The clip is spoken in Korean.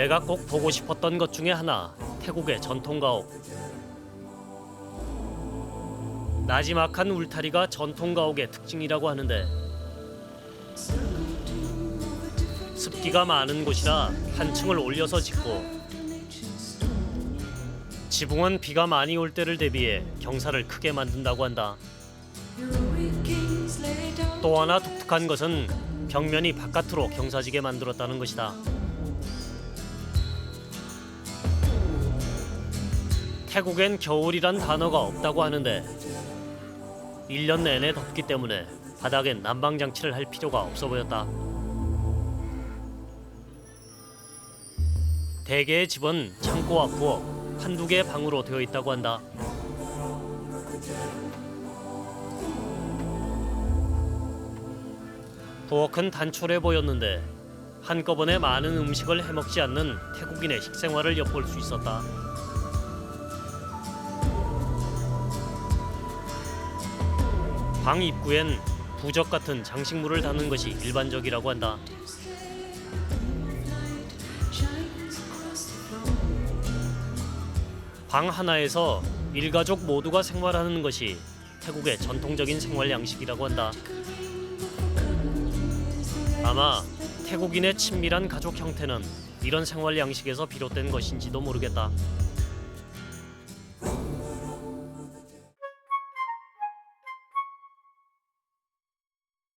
내가 꼭 보고 싶었던 것 중에 하나 태국의 전통 가옥. 나지막한 울타리가 전통 가옥의 특징이라고 하는데 습기가 많은 곳이라 한 층을 올려서 짓고 지붕은 비가 많이 올 때를 대비해 경사를 크게 만든다고 한다. 또 하나 독특한 것은 벽면이 바깥으로 경사지게 만들었다는 것이다. 태국엔 겨울이란 단어가 없다고 하는데 1년 내내 덥기 때문에 바닥엔 난방 장치를 할 필요가 없어 보였다. 대개의 집은 창고와 부엌, 한두 개의 방으로 되어 있다고 한다. 부엌은 단촐해 보였는데 한꺼번에 많은 음식을 해먹지 않는 태국인의 식생활을 엿볼 수 있었다. 방 입구엔 부적 같은 장식물을 담는 것이 일반적이라고 한다. 방 하나에서 일가족 모두가 생활하는 것이 태국의 전통적인 생활 양식이라고 한다. 아마 태국인의 친밀한 가족 형태는 이런 생활 양식에서 비롯된 것인지도 모르겠다.